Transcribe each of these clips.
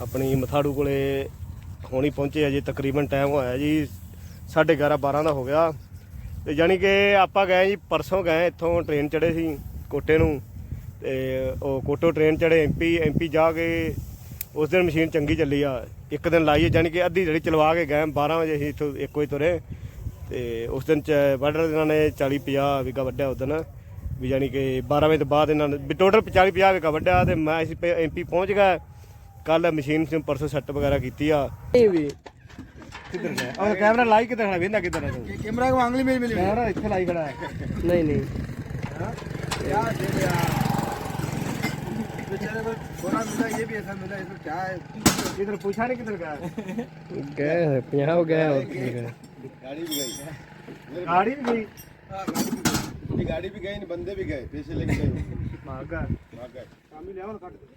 ਆਪਣੀ ਮਥਾੜੂ ਕੋਲੇ ਹੋਣੀ ਪਹੁੰਚੇ ਆ ਜੀ, ਤਕਰੀਬਨ ਟਾਈਮ ਹੋਇਆ ਜੀ 11:30 12 ਦਾ ਹੋ ਗਿਆ। ਤੇ ਯਾਨੀ ਕਿ ਆਪਾਂ ਗਏ ਜੀ, ਪਰਸੋਂ ਗਏ, ਇੱਥੋਂ ਟ੍ਰੇਨ ਚੜੇ ਸੀ ਕੋਟੇ ਨੂੰ। ਤੇ ਉਹ ਕੋਟੋ ਟ੍ਰੇਨ ਚੜੇ ਐਮਪੀ ਐਮਪੀ ਜਾ ਕੇ ਉਸ ਦਿਨ ਮਸ਼ੀਨ ਚੰਗੀ ਚੱਲੀ ਆ। ਇੱਕ ਦਿਨ ਲਾਈ ਯਾਨੀ ਕਿ ਅੱਧੀ ਜਿਹੜੀ ਚਲਵਾ ਕੇ ਗਏ 12 ਵਜੇ ਅਸੀਂ ਇੱਥੋਂ 1 ਵਜੇ ਤੁਰੇ। ਤੇ ਉਸ ਦਿਨ ਚ ਵਾਢਰ ਇਹਨਾਂ ਨੇ 40 50 ਵਿਗਾ ਵੱਢਿਆ ਉਸ ਦਿਨ, ਵੀ ਯਾਨੀ ਕਿ 12 ਵਜੇ ਤੋਂ ਬਾਅਦ ਇਹਨਾਂ ਨੇ ਟੋਟਲ 40 50 ਵਿਗਾ ਵੱਢਿਆ ਤੇ ਮੈਂ ਅਸੀਂ ਐਮਪੀ ਪਹੁੰਚ ਗਿਆ ਕੱਲ ਮਸ਼ੀਨ ਸੇ ਪਰਸੋਂ ਸੈੱਟ ਵਗੈਰਾ ਕੀਤੀ ਆ ਇਹ ਵੀ ਕਿੱਧਰ ਗਿਆ ਉਹ ਕੈਮਰਾ ਲਾਈ ਕਿੱਧਰ ਖੜਾ ਵੇਂਦਾ ਕਿੱਧਰ ਹੈ ਤੂੰ कैमरा को आंगली में मिली ਕੈਮਰਾ ਇੱਥੇ ਲਾਈ ਖੜਾ ਹੈ ਨਹੀਂ ਨਹੀਂ यार दे दे यार बेचारे को थोड़ा मिला ये भी ऐसा मिला इसमें क्या है इधर पूछा नहीं किधर गया ਗਏ ਹੋਏ 50 ਹੋ ਗਏ ਹੋਰ ਕੀ ਗਏ गाड़ी भी गई गाड़ी भी गई ये गाड़ी भी गई बंदे भी गए पैसे लेके गए मांगा भाग गए शामिल है और काट दे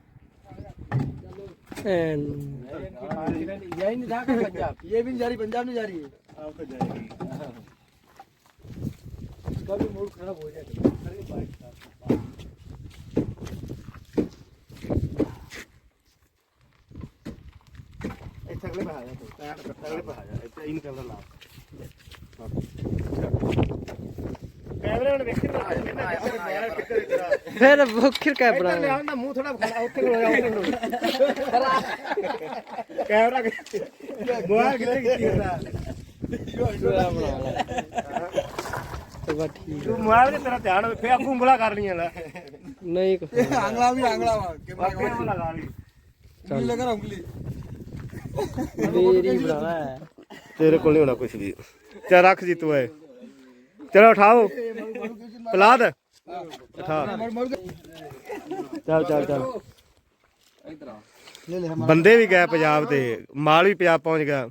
यही नहीं था पंजाब ये भी नहीं जा रही पंजाब नहीं जा रही है आपको जाएगी उसका भी मूड खराब हो जाएगा तगड़े पे आ जाते तगड़े पे आ जाते इन कलर लाओ ਫਿਰ ਬੁਖਰ ਕੈ ਬਣਾ ਲੈ ਆਉਂਦਾ ਮੂੰਹ ਥੋੜਾ ਖੜਾ ਉੱਥੇ ਲੋ ਆਉਂਦਾ ਕੈਮਰਾ ਗੋਆ ਕਿੱਥੇ ਕੀਤੀ ਹੁੰਦਾ ਤੂੰ ਮਾਰ ਕੇ ਤੇਰਾ ਧਿਆਨ ਹੋਵੇ ਫੇ ਅੱਗੂ ਉਂਗਲਾ ਕਰ ਲੀਆਂ ਲੈ। ਨਹੀਂ ਆਂਗਲਾ ਵੀ ਆਂਗਲਾ ਵਾ ਕੈਮਰਾ ਲਗਾ ਲਈ। ਉਂਗਲੀ ਲਗਾ ਉਂਗਲੀ। ਮੇਰੀ ਬਣਾਣਾ ਤੇਰੇ ਕੋਲ ਨਹੀਂ ਹੋਣਾ ਕੁਝ ਵੀ। ਚਾ ਰੱਖ ਜੀ ਤੂੰ ਐ ਚਲੋ ਉਠਾਓ। ਪਲਾਦ। ਚਲ ਚੱਲ ਚੱਲ। ਬੰਦੇ ਵੀ ਗਏ ਪੰਜਾਬ ਤੇ ਮਾਲ ਵੀ ਪਿਆ ਪਹੁੰਚ ਗਿਆ।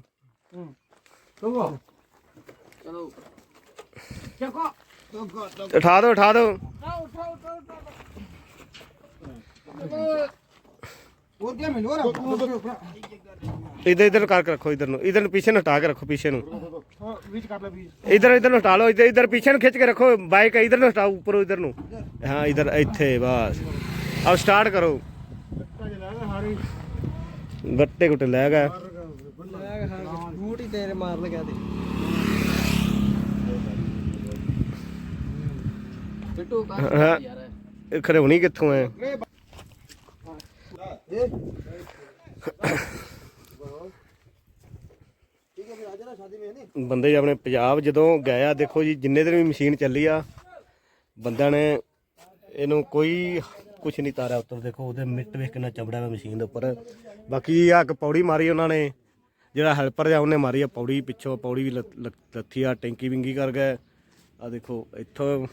ਚਲੋ। ਚੱਕੋ। ਉਠਾ ਦੋ ਉਠਾ ਦੋ। ਹੋਰ ਕੀ ਮੈਨੂੰ? ਇਧਰ ਇਧਰ ਕਰਕੇ ਰੱਖੋ ਇਧਰ ਨੂੰ ਇਧਰ ਨੂੰ ਪਿੱਛੇ ਨੂੰ ਹਟਾ ਕੇ ਰੱਖੋ ਪਿੱਛੇ ਨੂੰ बीच काट लो बीच ਇਧਰ ਇਧਰ ਨੂੰ ਹਟਾ ਲਓ ਇਧਰ ਇਧਰ ਪਿੱਛੇ ਨੂੰ ਖਿੱਚ ਕੇ ਰੱਖੋ ਬਾਈਕ ਇਧਰ ਨੂੰ ਹਟਾਓ ਉੱਪਰੋਂ ਇਧਰ ਨੂੰ ਹਾਂ ਇਧਰ ਇੱਥੇ ਬਸ अब ਸਟਾਰਟ ਕਰੋ ਗੱਟੇ ਗੁੱਟੇ ਲੈ ਗਏ ਬੂਟ ਹੀ ਤੇਰੇ ਮਾਰ ਲਗਾ ਤੇ ਬਿੱਟੂ ਹਾਂ ਇਹ ਖਰੇ ਹੋਣੀ ਕਿੱਥੋਂ ਐ ਬੰਦੇ ਆਪਣੇ ਪੰਜਾਬ ਜਦੋਂ ਗਏ ਆ, ਦੇਖੋ ਜੀ, ਜਿੰਨੇ ਦਿਨ ਵੀ ਮਸ਼ੀਨ ਚੱਲੀ ਆ, ਬੰਦਿਆਂ ਨੇ ਇਹਨੂੰ ਕੋਈ ਕੁਝ ਨਹੀਂ ਤਾਰਿਆ ਉੱਤਰ ਦੇਖੋ, ਉਹਦੇ ਮਿੱਟ ਵੇਖ ਕਿੰਨਾ ਚਮੜਾ ਹੈ ਮਸ਼ੀਨ ਦੇ ਉੱਪਰ। ਬਾਕੀ ਆ ਇੱਕ ਪੌੜੀ ਮਾਰੀ ਉਹਨਾਂ ਨੇ, ਜਿਹੜਾ ਹੈਲਪਰ ਆ ਉਹਨੇ ਮਾਰੀ ਆ ਪੌੜੀ ਪਿੱਛੋਂ, ਪੌੜੀ ਵੀ ਲੱਥੀ ਆ, ਟੈਂਕੀ ਵਿੰਗੀ ਕਰ ਗਏ। ਆ ਦੇਖੋ, ਇੱਥੋਂ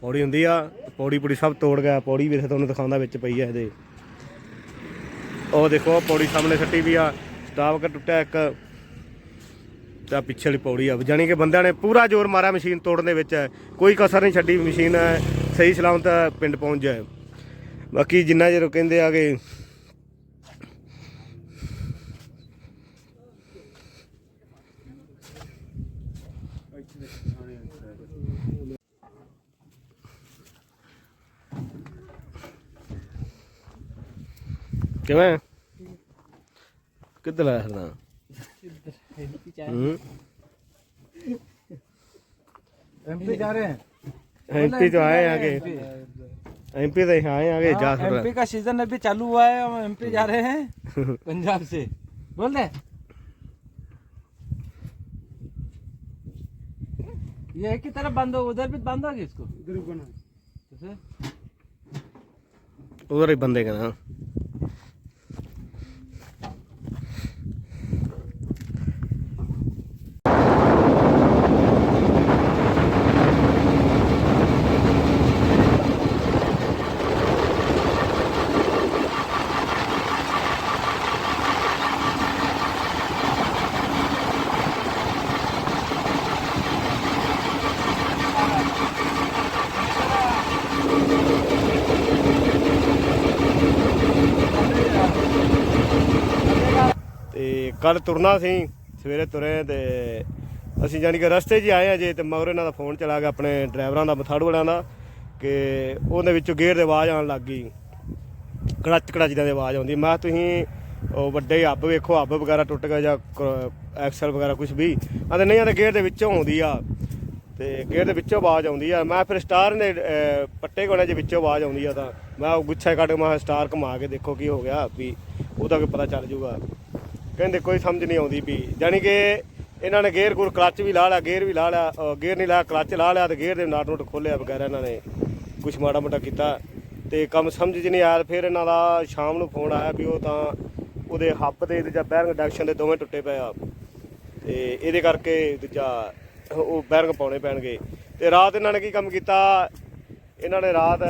ਪੌੜੀ ਹੁੰਦੀ ਆ, ਪੌੜੀ ਪੂੜੀ ਸਭ ਤੋੜ ਗਿਆ ਪੌੜੀ ਵੀ ਇੱਥੇ ਤੁਹਾਨੂੰ ਦਿਖਾਉਂਦਾ ਵਿੱਚ ਪਈ ਆ ਇਹਦੇ। ਉਹ ਦੇਖੋ, ਪੌੜੀ ਸਾਹਮਣੇ ਸੱਟੀ ਵੀ ਆ, ਸਟਾਵ ਕਰ ਟੁੱਟਿਆ ਇੱਕ। ਤਾਂ ਪਿੱਛੇ ਵਾਲੀ ਪੌੜੀ ਆ। ਜਾਣੀ ਕਿ ਬੰਦਿਆਂ ਨੇ ਪੂਰਾ ਜ਼ੋਰ ਮਾਰਿਆ ਮਸ਼ੀਨ ਤੋੜਨ ਦੇ ਵਿੱਚ। ਕੋਈ ਕਸਰ ਨਹੀਂ ਛੱਡੀ, ਮਸ਼ੀਨ ਸਹੀ ਸਲਾਮਤ ਪਿੰਡ ਪਹੁੰਚ ਜਾਏ। ਬਾਕੀ ਜਿੰਨਾ ਚਿਰ ਕਹਿੰਦੇ ਆ ਕਿ ਕਿਵੇਂ? ਕਿੱਧਰ ਆਇਆ ਸਰਦਾਰ एमपी जा रहे हैं। एमपी तो आए आगे। एमपी तो यहाँ आए आगे जा सकता एमपी का सीज़न अभी चालू हुआ है हम एमपी जा रहे हैं पंजाब से। बोल दे। ये एक ही तरफ़ बांधो उधर भी बांधोगे इसको? इधर बना जैसे उधर ही बंदे का ना ਕੱਲ ਤੁਰਨਾ ਸੀ, ਸਵੇਰੇ ਤੁਰੇ ਤੇ ਅਸੀਂ ਜਾਨੀ ਕਿ ਰਸਤੇ 'ਚ ਆਏ ਆ ਜੇ ਤੇ ਮਗਰ ਇਹਨਾਂ ਦਾ ਫੋਨ ਚਲਾ ਗਿਆ ਆਪਣੇ ਡਰਾਈਵਰਾਂ ਦਾ, ਮਥਾੜੂ ਵਾਲਿਆਂ ਦਾ, ਕਿ ਉਹਦੇ ਵਿੱਚੋਂ ਗੇਅਰ ਦੀ ਆਵਾਜ਼ ਆਉਣ ਲੱਗ ਗਈ। ਕੜਚ ਕੜਾਚ ਦੀ ਆਵਾਜ਼ ਆਉਂਦੀ। ਮੈਂ ਕਿਹਾ, ਤੁਸੀਂ ਉਹ ਵੱਡੇ ਹੱਬ ਵੇਖੋ ਹੱਬ ਵਗੈਰਾ ਟੁੱਟ ਗਿਆ ਜਾਂ ਕ- ਐਕਸਲ ਵਗੈਰਾ ਕੁਝ ਵੀ? ਆਂਦੇ ਨਹੀਂ ਆਂਦੇ ਗੇਅਰ ਦੇ ਵਿੱਚੋਂ ਆਉਂਦੀ ਆ। ਤੇ ਗੇਅਰ ਦੇ ਵਿੱਚੋਂ ਆਵਾਜ਼ ਆਉਂਦੀ ਆ। ਮੈਂ ਫਿਰ ਸਟਾਰ ਦੇ ਪੱਟੇ ਕੋਲੇ ਦੇ ਵਿੱਚੋਂ ਆਵਾਜ਼ ਆਉਂਦੀ ਆ ਤਾਂ? ਮੈਂ ਉਹ ਗੁੱਛਾ ਕੱਢ ਕੇ ਮੈਂ ਸਟਾਰ ਘੁਮਾ ਕੇ ਦੇਖੋ ਕੀ ਹੋ ਗਿਆ, ਵੀ ਉਹਦਾ ਕੋਈ ਪਤਾ ਚੱਲ ਜਾਊਗਾ ਕਹਿੰਦੇ ਕੋਈ ਸਮਝ ਨਹੀਂ ਆਉਂਦੀ ਵੀ ਜਾਨੀ ਕਿ ਇਹਨਾਂ ਨੇ ਗੇਅਰ ਗੁਰ ਕਲੱਚ ਵੀ ਲਾ ਲਿਆ, ਗੇਅਰ ਵੀ ਲਾ ਲਿਆ ਗੇਅਰ ਨਹੀਂ ਲਾਇਆ, ਕਲੱਚ ਲਾ ਲਿਆ ਤੇ ਗੇਅਰ ਦੇ ਨਾਟ ਨੂਟ ਖੋਲਿਆ ਵਗੈਰਾ ਇਹਨਾਂ ਨੇ ਕੁਝ ਮਾੜਾ ਮੋਟਾ ਕੀਤਾ। ਤੇ ਕੰਮ ਸਮਝ 'ਚ ਨਹੀਂ ਆਇਆ ਫਿਰ ਇਹਨਾਂ ਦਾ ਸ਼ਾਮ ਨੂੰ ਫੋਨ ਆਇਆ ਵੀ ਉਹ ਤਾਂ ਉਹਦੇ ਹੱਬ ਦੇ ਤੇ ਜਾਂ ਬੈਰਿੰਗ ਡਕਸ਼ਨ ਦੇ ਦੋਵੇਂ ਟੁੱਟੇ ਪਏ ਆ। ਤੇ ਇਹਦੇ ਕਰਕੇ ਦੂਜਾ ਉਹ ਬੈਰਿੰਗ ਪਾਉਣੇ ਪੈਣਗੇ। ਤੇ ਰਾਤ ਇਹਨਾਂ ਨੇ ਕੀ ਕੰਮ ਕੀਤਾ? ਇਹਨਾਂ ਨੇ ਰਾਤ,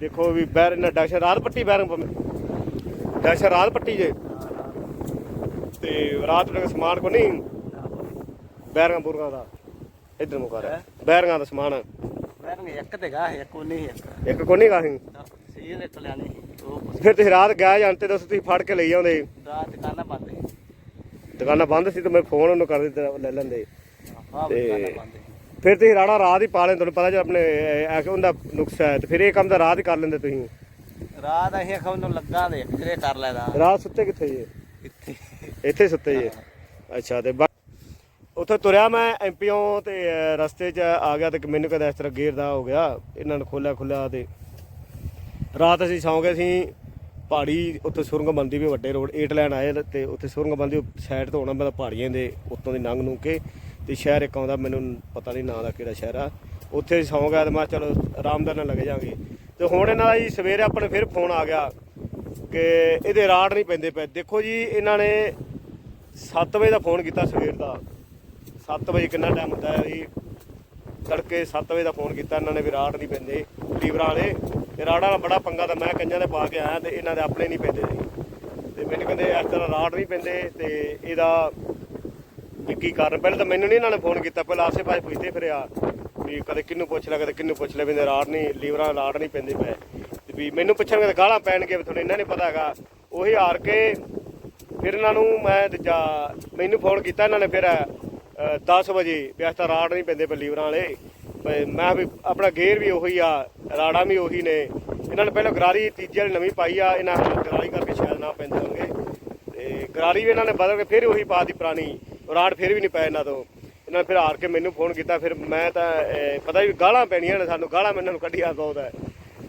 ਦੇਖੋ ਵੀ ਬੈਰਿੰਗ ਡਕਸ਼ਨ ਰਾਤ ਪੱਟੀ ਬੈਰਿੰਗ ਡਕਸ਼ਨ ਰਾਤ ਪੱਟੀ ਜੇ। ਤੇ ਰਾਤ ਨੂੰ ਸਮਾਨ ਕੋ ਨਹੀਂ। ਬੈਰਿੰਗਾਂ ਬੁਰਗਾਂ ਦਾ। ਇਧਰ ਮੁਕਾ ਰਿਹਾ। ਬੈਰਿੰਗਾਂ ਦਾ ਸਮਾਨ। ਬੈਰੰਗ ਇੱਕ ਤੇ ਗਾ ਇੱਕ ਉਹ ਨਹੀਂ ਇੱਕ। ਇੱਕ ਕੋ ਨਹੀਂ ਗਾਹੀ ਸਹੀ ਦੇ ਚਲਿਆ ਨਹੀਂ। ਉਹ ਕੁਛ ਫਿਰ ਤੁਸੀਂ ਰਾਤ ਗਏ ਜਾਂਦੇ ਦੱਸ ਤੁਸੀਂ ਫੜ ਕੇ ਲਈ ਆਉਂਦੇ? ਰਾਤ ਦੁਕਾਨਾਂ ਬੰਦ ਹੈ ਦੁਕਾਨਾਂ ਬੰਦ ਸੀ ਤੇ ਮੈਂ ਫੋਨ ਉਹਨੂੰ ਕਰ ਦਿੱਤਾ ਲੈ ਲੈਂਦੇ। ਤੇ- ਫਿਰ ਤੁਸੀਂ ਰਾੜਾ ਰਾਤ ਹੀ ਪਾ ਲੈਂਦੇ ਤੁਹਾਨੂੰ ਪਤਾ ਜੇ ਆਪਣੇ ਕਿ ਉਹਦਾ ਨੁਕਸ ਹੈ ਤੇ ਫਿਰ ਇਹ ਕੰਮ ਤਾਂ ਰਾਤ ਹੀ ਕਰ ਲੈਂਦੇ ਤੁਸੀਂ। ਰਾਤ ਅਸੀਂ ਅਖਾਂ ਨੂੰ ਲੱਗਾ ਦੇ ਕਰ ਲੈਦਾ। ਰਾਤ ਸੁੱਤੇ ਕਿੱਥੇ ਜੇ? ਇੱਥੇ ਸੁੱਤੇ ਜੇ ਅੱਛਾ ਤੇ ਬਾ- ਉੱਥੇ ਤੁਰਿਆ ਮੈਂ ਐਮਪੀਓ ਤੇ ਅ, ਰਸਤੇ 'ਚ ਆ ਗਿਆ ਤੇ ਮੈਨੂੰ ਕਦੇ ਇਸ ਤਰ੍ਹਾਂ ਗੇਰਦਾ ਹੋ ਗਿਆ ਇਹਨਾਂ ਨੇ ਖੋਲਿਆ ਖੁੱਲਿਆ ਤੇ ਰਾਤ ਅਸੀਂ ਸੌਂ ਗਏ ਸੀ ਪਹਾੜੀ ਉੱਥੇ ਸੁਰੰਗ ਬੰਦੀ ਵੀ ਵੱਡੇ ਰੋਡ ਏਟ ਲੈਣ ਆਏ ਤੇ ਉੱਥੇ ਸੁਰੰਗ ਬੰਦੀ ਸਾਈਡ ਤੋਂ ਆਉਣਾ ਮੈਂ ਪਹਾੜੀਆਂ ਦੇ ਉੱਤੋਂ ਦੀ ਲੰਘ ਨੂੰ ਕੇ ਤੇ ਸ਼ਹਿਰ ਇੱਕ ਆਉਂਦਾ ਮੈਨੂੰ ਪਤਾ ਨਹੀਂ ਨਾਂ ਦਾ ਕਿਹੜਾ ਸ਼ਹਿਰ ਆ। ਉੱਥੇ ਅਸੀਂ ਸੌਂ ਗਿਆ ਤੇ ਮੈਂ ਕਿਹਾ ਚਲੋ ਆਰਾਮਦਾਰ ਨਾਲ ਲੱਗ ਜਾਾਂਗੇ ਤੇ ਹੁਣ ਇਹਨਾਂ ਦਾ ਜੀ ਸਵੇਰੇ ਆਪਣੇ ਫਿਰ ਫੋਨ ਆ ਗਿਆ ਕਿ ਇਹਦੇ ਰਾੜ ਨਹੀਂ ਪੈਂਦੇ ਪਏ। ਦੇਖੋ ਜੀ ਇਹਨਾਂ ਨੇ 7 ਵਜੇ ਦਾ ਫੋਨ ਕੀਤਾ ਸਵੇਰ ਦਾ। 7 ਵਜੇ ਕਿੰਨਾ ਟਾਈਮ ਹੁੰਦਾ ਹੈ ਜੀ ਤੜਕੇ 7 ਵਜੇ ਦਾ ਫੋਨ ਕੀਤਾ, ਇਹਨਾਂ ਨੇ ਵੀ ਰਾੜ ਨਹੀਂ ਪੈਂਦੇ ਲੀਵਰਾਂ ਵਾਲੇ। ਤੇ ਰਾੜਾਂ ਦਾ ਬੜਾ ਪੰਗਾ ਤਾਂ ਮੈਂ ਕੰਜਾਂ ਦੇ ਪਾ ਕੇ ਆਇਆ ਤੇ ਇਹਨਾਂ ਦੇ ਆਪਣੇ ਨਹੀਂ ਪੈਂਦੇ ਜੀ ਤੇ ਮੈਨੂੰ ਕਹਿੰਦੇ ਇਸ ਤਰ੍ਹਾਂ ਰਾੜ ਨਹੀਂ ਪੈਂਦੇ ਤੇ ਇਹਦਾ ਵੀ ਕੀ ਕਾਰਨ? ਪਹਿਲਾਂ ਤਾਂ ਮੈਨੂੰ ਨਹੀਂ ਇਹਨਾਂ ਨੇ ਫੋਨ ਕੀਤਾ, ਪਹਿਲਾਂ ਆਸੇ ਪਾਸੇ ਪੁੱਛਦੇ ਫਿਰਿਆ ਵੀ ਕਦੇ ਕਿਹਨੂੰ ਪੁੱਛ ਲਿਆ, ਕਦੇ ਕਿਹਨੂੰ ਪੁੱਛ ਲਿਆ ਵੀ ਰਾੜ ਨਹੀਂ, ਲੀਵਰਾਂ ਰਾੜ ਨਹੀਂ ਪੈਂਦੇ ਪਏ। ਤੇ ਵੀ ਮੈਨੂੰ ਪੁੱਛਣਗੇ ਤਾਂ ਗਾਲਾਂ ਪੈਣਗੇ ਵੀ ਤੁਹਾਨੂੰ ਇਹਨਾਂ ਨਹੀਂ ਪਤਾ ਹੈਗਾ। ਉਹੀ ਹਾਰ ਕੇ ਫਿਰ ਇਹਨਾਂ ਨੂੰ ਮੈਂ ਦੂਜਾ ਮੈਨੂੰ ਫੋਨ ਕੀਤਾ ਇਹਨਾਂ ਨੇ ਫਿਰ 10 ਵਜੇ ਵੀ ਅੱਜ ਤਾਂ ਰਾੜ ਨਹੀਂ ਪੈਂਦੇ ਪਏ ਵਾਲੇ। ਮੈਂ ਵੀ ਆਪਣਾ ਗੇਅਰ ਵੀ ਉਹੀ ਆ, ਰਾੜਾਂ ਵੀ ਉਹੀ ਨੇ। ਇਹਨਾਂ ਨੇ ਪਹਿਲਾਂ ਗਰਾਰੀ ਤੀਜੀ ਵਾਲੀ ਨਵੀਂ ਪਾਈ ਆ, ਇਹਨਾਂ ਨੇ ਗਰਾਰੀ ਕਰਕੇ ਸ਼ਾਇਦ ਨਾ ਪੈਂਦੇ ਹੋਣਗੇ। ਤੇ ਗਰਾਰੀ ਵੀ ਇਹਨਾਂ ਨੇ ਬਦਲ ਕੇ ਫਿਰ ਉਹੀ ਪਾ ਦੀ ਪੁਰਾਣੀ, ਰਾੜ ਫਿਰ ਵੀ ਨਹੀਂ ਪਏ ਇਹਨਾਂ ਤੋਂ। ਇਹਨਾਂ ਨੇ ਫਿਰ ਹਾਰ ਕੇ ਮੈਨੂੰ ਫੋਨ ਕੀਤਾ, ਫਿਰ ਮੈਂ ਤਾਂ ਪਤਾ ਵੀ ਗਾਲਾਂ ਪੈਣੀਆਂ ਨੇ ਸਾਨੂੰ, ਗਾਲਾਂ ਮੈਨੂੰ ਕੱਢੀਆਂ ਬਹੁਤ ਹੈ।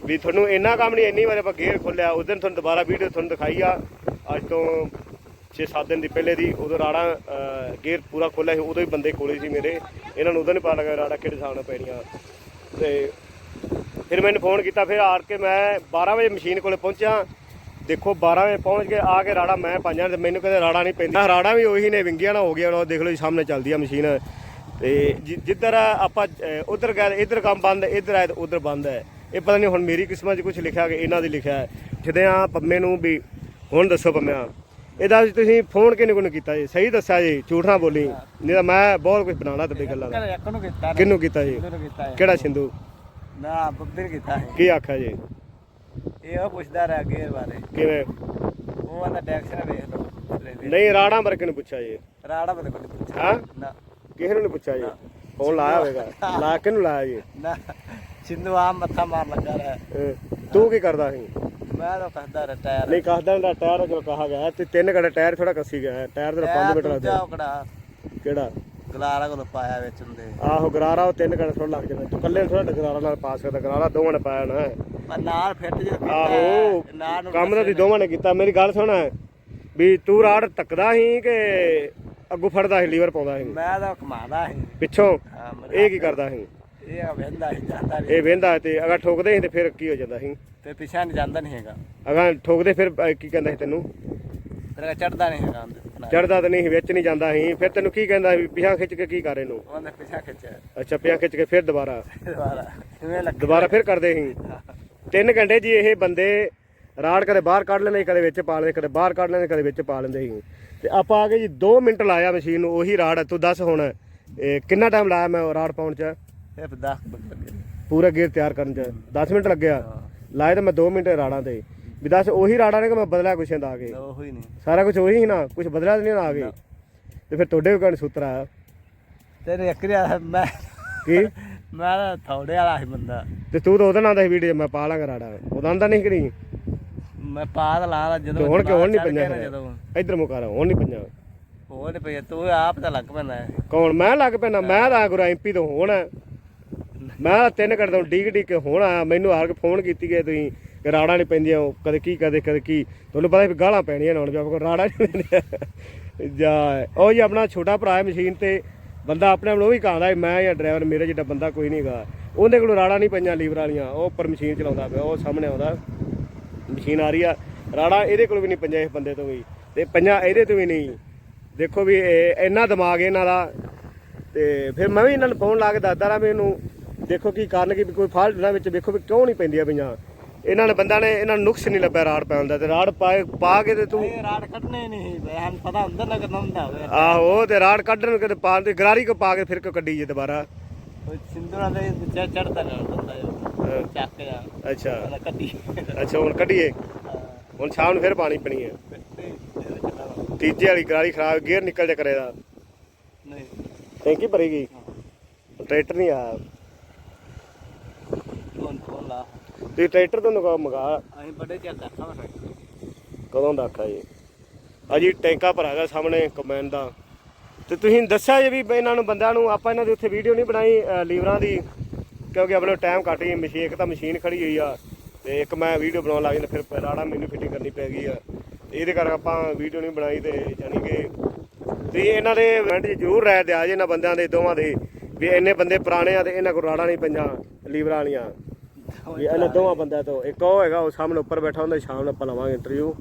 ਵੀ ਤੁਹਾਨੂੰ ਇੰਨਾ ਕੰਮ ਨਹੀਂ ਇੰਨੀ ਵਾਰ ਆਪਾਂ ਗੇਅਰ ਖੋਲਿਆ ਉਸ ਦਿਨ ਤੁਹਾਨੂੰ ਦੁਬਾਰਾ ਵੀਡੀਓ ਤੁਹਾਨੂੰ ਦਿਖਾਈ ਆ। ਅੱਜ ਤੋਂ 6-7 ਦਿਨ ਦੀ ਪਹਿਲੇ ਦੀ ਉਦੋਂ ਰਾੜਾ ਅਹ, ਗੇਅਰ ਪੂਰਾ ਖੋਲਿਆ ਸੀ ਉਦੋਂ ਹੀ ਬੰਦੇ ਕੋਲੇ ਸੀ ਮੇਰੇ। ਇਹਨਾਂ ਨੂੰ ਉਦੋਂ ਨਹੀਂ ਪਤਾ ਲੱਗਾ ਰਾੜਾ ਕਿਹੜੇ ਹਿਸਾਬ ਨਾਲ ਪੈਣੀਆਂ। ਤੇ ਫਿਰ ਮੈਨੂੰ ਫੋਨ ਕੀਤਾ ਫਿਰ ਆਰ ਕੇ ਮੈਂ 12 ਵਜੇ ਮਸ਼ੀਨ ਕੋਲੇ ਪਹੁੰਚਿਆ। ਦੇਖੋ 12 ਵਜੇ ਪਹੁੰਚ ਕੇ ਆ ਕੇ ਰਾੜਾ ਮੈਂ ਪਾਈਆਂ ਤੇ ਮੈਨੂੰ ਕਹਿੰਦੇ ਰਾੜਾ ਨਹੀਂ ਪੈਂਦਾ ਰਾੜਾ ਵੀ ਉਹੀ ਨੇ ਵਿੰਗੀਆਂ ਨਾ ਹੋ ਗਿਆ ਉਹ ਦੇਖ ਲਓ ਜੀ ਸਾਹਮਣੇ ਚੱਲਦੀ ਆ ਮਸ਼ੀਨ। ਤੇ ਜਿ- ਜਿੱਧਰ ਆਪਾਂ ਉਧਰ ਗਏ ਇਧਰ ਕੰਮ ਬੰਦ ਇਧਰ ਆਏ ਤੇ ਉਧਰ ਬੰਦ ਹੈ। ਇਹ ਪਤਾ ਨਹੀਂ ਹੁਣ ਮੇਰੀ ਕਿਸਮਤ 'ਚ ਕੁਝ ਲਿਖਿਆ ਕਿ ਇਹਨਾਂ ਦੀ ਲਿਖਿਆ ਹੈ। ਜਦੇ ਪੰਮੇ ਨੂੰ ਵੀ ਹੁਣ ਦੱਸੋ ਪੰਮਿਆ। ਇਹਦਾ ਵੀ ਤੁਸੀਂ ਫੋਨ ਕਿਹਨੇ ਕੋਲ ਕੀਤਾ ਜੀ? ਸਹੀ ਦੱਸਿਆ ਜੀ ਝੂਠ ਨਾ ਬੋਲੀ। ਨਹੀਂ ਤਾਂ ਮੈਂ ਬਹੁਤ ਕੁਝ ਬਣਾਉਣਾ ਤੁਹਾਡੀ ਗੱਲਾਂ ਦਾ। ਨੂੰ ਕੀਤਾ ਨੇ ਕਿਹਨੂੰ ਕੀਤਾ ਜੀ? ਕਿਹੜਾ ਸਿੰਧੂ? ਨਾ ਬੱਬੇ ਕੀਤਾ ਕੀ ਆਖਿਆ ਜੀ? ਇਹ ਉਹ ਪੁੱਛਦਾ ਰਿਹਾ ਗੇਰ ਬਾਰੇ। ਕਿਵੇਂ? ਉਹ ਆਂਦਾ ਡੈਕਸ਼ਨ ਵੇਖ ਲਓ। ਨਹੀਂ ਰਾਣਾ ਬਾਰੇ ਕਿਹਨੂੰ ਪੁੱਛਿਆ ਜੀ? ਰਾੜਾ ਬਦੇ ਕੋਲ ਪੁੱਛਿਆ। ਹਾਂ? ਨਾ। ਕਿਸੇ ਨੂੰ ਨਹੀਂ ਪੁੱਛਿਆ ਜੀ? ਫੋਨ ਲਾਇਆ ਹੋਵੇਗਾ। ਲਾ ਕਿਹਨੂੰ ਲਾਇਆ ਜੀ? ਨਾ। ਸਿੰਧੂ ਆ ਮੱਥਾ ਮਾਰ ਲੱਗਾ ਰਿਹਾ। ਅਹ ਤੂੰ ਕੀ ਕਰਦਾ ਸੀ? ਮੈਂ ਤਾਂ ਕਹਿੰਦਾ ਰਿਹਾ ਟਾਇਰ। ਨਹੀਂ ਕਹਦਾ ਦਾ ਟਾਇਰ ਜੋ ਕਹਾ ਗਿਆ ਤੇ ਤਿੰਨ ਘੜੇ ਟਾਇਰ ਥੋੜਾ ਕੱਸੀ ਗਿਆ ਟਾਇਰ 5 ਮੀਟਰ ਲੱਗਦਾ ਦੂਜਾ ਉਕੜਾ ਕਿਹੜਾ? ਗਲਾਰਾ ਕੋਲ ਪਾਇਆ ਵਿੱਚ ਹੁੰਦੇ ਆਹੋ ਗਰਾਰਾ ਉਹ ਤਿੰਨ ਘੜੇ ਥੋੜਾ ਲੱਗ ਜਾਂਦਾ ਤੂੰ ਥੋੜਾ ਗਰਾਰਾ ਨਾਲ ਪਾ ਸਕਦਾ। ਗਰਾਰਾ ਦੋਵਾਂ ਨੇ ਪਾਇਆ ਨਾ। ਪਰ ਨਾਲ ਫਿੱਟ ਜੇ ਕੀਤਾ ਆਹੋ ਨਾਲ ਨੂੰ ਕੰਮ ਤਾਂ ਤੁਸੀਂ ਦੋਵਾਂ ਨੇ ਕੀਤਾ। ਮੇਰੀ ਗੱਲ ਸੁਣ। ਵੀ ਤੂੰ ਰਾੜ ਟੱਕਦਾ ਸੀ ਕਿ ਅੱਗੋਂ ਫੜਦਾ ਸੀ ਲੀਵਰ ਪਾਉਂਦਾ ਸੀ? ਮੈਂ ਤਾਂ ਕਮਾਦਾ ਸੀ। ਪਿੱਛੋਂ? ਹਾਂ, ਇਹ ਕੀ ਕਰਦਾ ਸੀ? ਇਹ ਵੇਂਦਾ ਸੀ ਜਾਂਦਾ ਨਹੀਂ। ਇਹ ਵੇਂਦਾ ਤੇ ਅਗਰ ਠੋਕਦੇ ਸੀ ਤੇ ਫਿਰ ਕੀ ਹੋ ਜਾਂਦਾ ਸੀ? ਤੇ ਪਿਛਾ ਨਹੀਂ ਜਾਂਦਾ ਨਹੀਂ ਹੈਗਾ। ਅਗਰ ਠੋਕਦੇ ਫਿਰ ਅਹ, ਕੀ ਕਹਿੰਦਾ ਸੀ ਤੈਨੂੰ? ਤੇਰਾ ਚੜਦਾ ਨਹੀਂ ਹੈਗਾ ਚੜਦਾ ਤਾਂ ਨਹੀਂ ਸੀ, ਵਿੱਚ ਨਹੀਂ ਜਾਂਦਾ ਸੀ। ਫਿਰ ਤੈਨੂੰ ਕੀ ਕਹਿੰਦਾ ਸੀ? ਵੀ ਪਿਛਾਂ ਖਿੱਚ ਕੇ ਕੀ ਕਰ ਇਹਨੂੰ? ਉਹਨੇ ਪਿਛਾ ਖਿੱਚਿਆ। ਅੱਛਾ ਪਿਆ ਖਿੱਚ ਕੇ ਫਿਰ ਦੁਬਾਰਾ? ਦੁਬਾਰਾ। ਲੱਗ? ਦੁਬਾਰਾ ਫਿਰ ਕਰਦੇ ਸੀ? ਤਿੰਨ ਘੰਟੇ ਜੀ ਇਹ ਬੰਦੇ ਰਾੜ ਕਦੇ ਬਾਹਰ ਕੱਢ ਲੈਂਦੇ ਸੀ, ਕਦੇ ਵਿੱਚ ਪਾ ਲੈਂਦੇ ਕਦੇ ਬਾਹਰ ਕੱਢ ਲੈਂਦੇ ਕਦੇ ਵਿੱਚ ਪਾ ਲੈਂਦੇ ਸੀ। ਤੇ ਆਪਾਂ ਆ ਗਏ ਜੀ 2 ਮਿੰਟ ਲਾਇਆ ਮਸ਼ੀਨ ਨੂੰ ਉਹੀ ਰਾੜ। ਤੂੰ ਦੱਸ ਹੁਣ ਇਹ ਕਿੰਨਾ ਟਾਈਮ ਲਾਇਆ ਮੈਂ ਉਹ ਰਾੜ ਪਾਉਣ ਚ? ਇਹ 10 ਮਿੰਟ ਲੱਗੇ। ਪੂਰਾ ਗੇਅਰ ਤਿਆਰ ਕਰਨ ਚ। 10 ਮਿੰਟ ਲੱਗਿਆ ਲਾਏ ਤਾਂ ਮੈਂ 2 ਮਿੰਟ ਰਾੜਾਂ ਤੇ। ਵੀ ਦੱਸ ਉਹੀ ਰਾੜਾ ਨੇ ਕਿ ਮੈਂ ਬਦਲਿਆ ਕੁਛ ਆ ਕੇ ਉਹ ਹੀ ਨਹੀਂ। ਸਾਰਾ ਕੁਝ ਉਹੀ ਸੀ ਨਾ ਕੁਝ ਬਦਲਿਆ ਤਾਂ ਨਹੀਂ ਨਾ ਆ ਕੇ ਤੇ ਫਿਰ ਤੁਹਾਡੇ ਕਣ ਸੂਤਰਾ ਆਇਆ ਤੇਰੇ ਇੱਕ ਰਿਆ ਮੈਂ ਕੀ? ਮੈਂ ਤਾਂ ਥੋੜੇ ਵਾਲਾ ਸੀ ਬੰਦਾ। ਤੇ ਤੂੰ ਤਾਂ ਉਹਦਾ ਨਾਂ ਦਾ ਵੀਡੀਓ ਮੈਂ ਪਾ ਲਾਂਗਾ ਰਾੜਾ। ਉਹਦਾ ਆਂਦਾ ਨਹੀਂ ਕਿ ਨਹੀਂ ਮੈਂ ਪਾ ਤਾਂ ਲਾ ਤੇ ਜਦੋਂ ਹੁਣ ਕਿਉਂ ਨਹੀਂ ਨਾ ਪੰਜਾ ਜਦੋਂ। ਇੱਧਰ ਮੁਕਾ ਰਾਂ ਹੁਣ ਨਹੀਂ ਪੰਜਾ ਉਹ ਨਹੀਂ ਪਿਆ ਤੂੰ ਆਪ ਤਾਂ ਲੱਗ ਹੈ। ਕੌਣ? ਮੈਂ ਲੱਗ ਪੈਣਾ ਮੈਂ ਤਾਂ ਗੁਰੂ ਐਮਪੀ ਤੋਂ ਹੁਣ। ਮੈਂ ਤਿੰਨ ਘੰਟੇ ਤੋਂ ਡੀਕ ਡੀਕ ਕੇ ਹੁਣ ਆਇਆ ਮੈਨੂੰ ਹਾਰ ਕੇ ਫੋਨ ਕੀਤੀ ਗਏ ਤੁਸੀਂ ਕਿ ਰਾੜਾ ਨਹੀਂ ਪੈਂਦੀਆਂ, ਉਹ ਕਦੇ ਕੀ ਕਦੇ ਕਦੇ ਕੀ। ਤੁਹਾਨੂੰ ਪਤਾ ਵੀ ਗਾਲਾਂ ਪੈਣੀਆਂ ਨੇ ਹੁਣ, ਵੀ ਆਪਾਂ ਕੋਲ ਰਾੜਾ ਨਹੀਂ ਪੈਂਦੀਆਂ। ਜਾ ਉਹ ਜੀ ਆਪਣਾ ਛੋਟਾ ਭਰਾ ਮਸ਼ੀਨ ਤੇ, ਬੰਦਾ ਆਪਣੇ ਆਪ ਨੂੰ ਵੀ ਕਹਾਂਦਾ ਮੈਂ ਜਾਂ ਡਰਾਈਵਰ ਮੇਰੇ ਜਿੱਡਾ ਬੰਦਾ ਕੋਈ ਨਹੀਂ ਹੈਗਾ। ਉਹਦੇ ਕੋਲ ਰਾੜਾ ਨਹੀਂ ਪਈਆਂ ਲੀਵਰ ਵਾਲੀਆਂ, ਉਹ ਉੱਪਰ ਮਸ਼ੀਨ ਚਲਾਉਂਦਾ ਪਿਆ, ਉਹ ਸਾਹਮਣੇ ਆਉਂਦਾ। ਮਸ਼ੀਨ ਆ ਰਹੀ ਆ, ਰਾੜਾ ਇਹਦੇ ਕੋਲ ਵੀ ਨਹੀਂ ਪੰਜਾ ਇਸ ਬੰਦੇ ਤੋਂ ਵੀ, ਤੇ ਪੰਜਾ ਇਹਦੇ ਤੋਂ ਵੀ ਨਹੀਂ। ਦੇਖੋ ਵੀ ਇਹ ਇੰਨਾ ਦਿਮਾਗ ਇਹਨਾਂ ਦਾ, ਤੇ ਫਿਰ ਮੈਂ ਵੀ ਇਹਨਾਂ ਨੂੰ ਫੋਨ ਲਾ ਕੇ ਦੱਸਦਾ ਰਾਂ ਵੀ ਇਹਨੂੰ ਦੇਖੋ ਕੀ ਕਾਰਨ ਕੀ ਕੋਈ ਫਾਲਟ ਨਾ ਵਿੱਚ ਵੇਖੋ ਵੀ ਕਿਉਂ ਨਹੀਂ ਪੈਂਦੀਆਂ ਪਈਆਂ। ਇਹਨਾਂ ਨੇ ਬੰਦਾ ਨੇ ਇਹਨਾਂ ਨੂੰ ਨੁਕਸ ਨਹੀਂ ਲੱਭਿਆ ਰਾੜ ਪੈਣ ਦਾ ਤੇ ਰਾੜ ਪਾਏ ਪਾ ਕੇ ਤੇ ਤੂੰ ਇਹ ਰਾੜ ਕੱਢਣੇ ਨਹੀਂ ਬਹਿਨ ਪਤਾ ਹੁੰਦਾ ਨਾ ਕਿੰਨਾ ਹੁੰਦਾ ਆਹੋ ਤੇ ਰਾੜ ਕੱਢਣ ਨੂੰ ਕਿਤੇ ਪਾ ਤੇ ਗਰਾਰੀ ਕੋ ਪਾ ਕੇ ਫਿਰ ਕੋ ਕੱਢੀ ਜੇ ਦੁਬਾਰਾ। ਸਿੰਧੂਰਾ ਦੇ ਚੜ ਚੜਦਾ ਹਾਂ। ਚੱਕ ਜਾ ਅੱਛਾ। ਕੱਢੀ। ਅੱਛਾ ਹੁਣ ਕੱਢੀਏ? ਹੁਣ ਸ਼ਾਮ ਨੂੰ ਫਿਰ ਪਾਣੀ ਪਣੀ ਹੈ। ਤੀਜੇ ਵਾਲੀ ਗਰਾਰੀ ਖਰਾਬ ਗੇਅਰ ਨਿਕਲ ਜਾ ਕਰੇ ਦਾ। ਨਹੀਂ। ਟੈਂਕੀ ਭਰੀ ਗਈ। ਟਰੈਕਟਰ ਨਹੀਂ ਆਇਆ ਫੋਨ ਫੋਨ ਲਾ ਤੇ ਟਰੈਕਟਰ ਤੋਂ ਨਗਾ ਮੰਗਾ। ਅਸੀਂ ਬੜੇ ਚਿਰ ਦਾ ਹੈ ਕਦੋਂ ਦਾ ਆਖਾ ਜੀ? ਅਜੀ ਟੈਂਕਾ ਭਰਾ ਗਿਆ ਸਾਹਮਣੇ ਕਮੈਨ ਦਾ। ਤੇ ਤੁਸੀਂ ਦੱਸਿਆ ਜੇ ਵੀ ਇਹਨਾਂ ਨੂੰ ਬੰਦਿਆਂ ਨੂੰ ਆਪਾਂ ਇਹਨਾਂ ਦੀ ਉੱਥੇ ਵੀਡੀਓ ਨਹੀਂ ਬਣਾਈ ਅ, ਲੀਵਰਾਂ ਦੀ ਕਿਉਂਕਿ ਆਪਣੇ ਟਾਈਮ ਘੱਟ ਹੀ ਮਸ਼ੀਨ ਇੱਕ ਤਾਂ ਮਸ਼ੀਨ ਖੜੀ ਹੋਈ ਆ ਤੇ ਇੱਕ ਮੈਂ ਵੀਡੀਓ ਬਣਾਉਣ ਲੱਗ ਜਾਂਦਾ ਫਿਰ ਰਾੜਾ ਮੈਨੂੰ ਫਿਟਿੰਗ ਕਰਨੀ ਪੈ ਗਈ ਆ। ਤੇ ਇਹਦੇ ਕਰਕੇ ਆਪਾਂ ਵੀਡੀਓ ਨਹੀਂ ਬਣਾਈ ਤੇ ਜਾਨੀ ਕਿ ਤੁਸੀਂ ਇਹਨਾਂ ਦੇ ਕਮੈਂਟ 'ਚ ਜ਼ਰੂਰ ਰਾਏ ਦਿਆ ਜੇ ਇਹਨਾਂ ਬੰਦਿਆਂ ਦੇ ਦੋਵਾਂ ਦੇ ਵੀ ਇੰਨੇ ਬੰਦੇ ਪੁਰਾਣੇ ਆ ਤੇ ਇਹਨਾਂ ਕੋਲ ਰਾੜਾ ਨਹੀਂ ਪੰਜਾਂ ਲੀਵਰਾਂ ਵਾਲੀਆਂ। ਵੀ ਇਹਨਾਂ ਦੋਵਾਂ ਬੰਦਿਆਂ ਤੋਂ ਇੱਕ ਉਹ ਹੈਗਾ, ਉਹ ਸਾਹਮਣੇ ਉੱਪਰ ਬੈਠਾ ਹੁੰਦਾ, ਸ਼ਾਮ ਨੂੰ ਆਪਾਂ ਲਵਾਂਗੇ ਇੰਟਰਵਿਊ